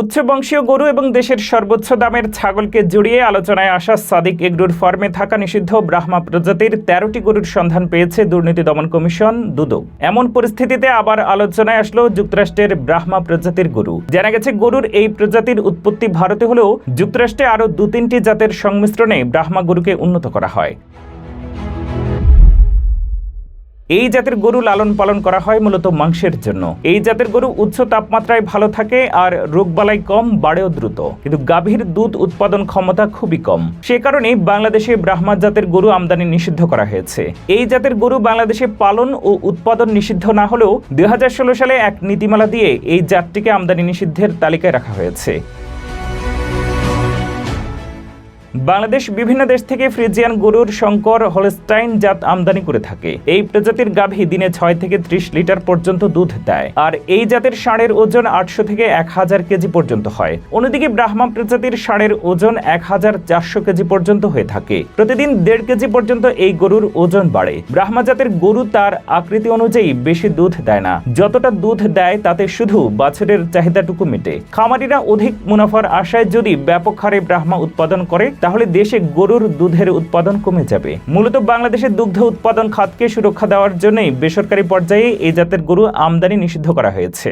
উচ্চবংশীয় গরু এবং দেশের সর্বোচ্চ দামের ছাগলকে জড়িয়ে আলোচনায় আসা সাদিক এগরুর ফার্মে থাকা নিষিদ্ধ ব্রাহ্মা প্রজাতির তেরোটি গরুর সন্ধান পেয়েছে দুর্নীতি দমন কমিশন, দুদক। এমন পরিস্থিতিতে আবার আলোচনায় আসলো যুক্তরাষ্ট্রের ব্রাহ্মা প্রজাতির গরু। জানা গেছে, গরুর এই প্রজাতির উৎপত্তি ভারতে হলেও যুক্তরাষ্ট্রে আরও দু তিনটি জাতের সংমিশ্রণে ব্রাহ্মা গরুকে উন্নত করা হয়। এই জাতের গরু লালন পালন করা হয় মূলত মাংসের জন্য। এই জাতের গরু উচ্চ তাপমাত্রায় ভালো থাকে আর রোগবালাই কম, বাড়েও দ্রুত। কিন্তু গাভীর দুধ উৎপাদন ক্ষমতা খুবই কম। সে কারণে বাংলাদেশে ব্রাহ্মা জাতের গরু আমদানি নিষিদ্ধ করা হয়েছে। এই জাতের গরু বাংলাদেশে পালন ও উৎপাদন নিষিদ্ধ না হলেও দুই হাজার ষোলো সালে এক নীতিমালা দিয়ে এই জাতটিকে আমদানি নিষিদ্ধের তালিকায় রাখা হয়েছে। বাংলাদেশ বিভিন্ন দেশ থেকে ফ্রিজিয়ান গরুর শঙ্কর হলস্টাইন জাত আমদানি করে থাকে। এই প্রজাতির গাভী দিনে ছয় থেকে ত্রিশ লিটার পর্যন্ত দুধ দেয়। আর এই জাতের ষাঁড়ের ওজন আটশো থেকে এক হাজার কেজি পর্যন্ত হয়। অন্যদিকে ব্রাহ্মা প্রজাতির ষাঁড়ের ওজন এক হাজার চারশো কেজি পর্যন্ত হয়ে থাকে। প্রতিদিন দেড় কেজি পর্যন্ত এই গরুর ওজন বাড়ে। ব্রাহ্মা জাতের গরু তার আকৃতি অনুযায়ী বেশি দুধ দেয় না। যতটা দুধ দেয়, তাতে শুধু বাছুরের চাহিদাটুকু মেটে। খামারিরা অধিক মুনাফার আশায় যদি ব্যাপক হারে ব্রাহ্মা উৎপাদন করে তাহলে দেশে গরুর দুধের উৎপাদন কমে যাবে। মূলত বাংলাদেশের দুগ্ধ উৎপাদন খাতকে সুরক্ষা দেওয়ার জন্যই বেসরকারি পর্যায়ে এই জাতের গরু আমদানি নিষিদ্ধ করা হয়েছে।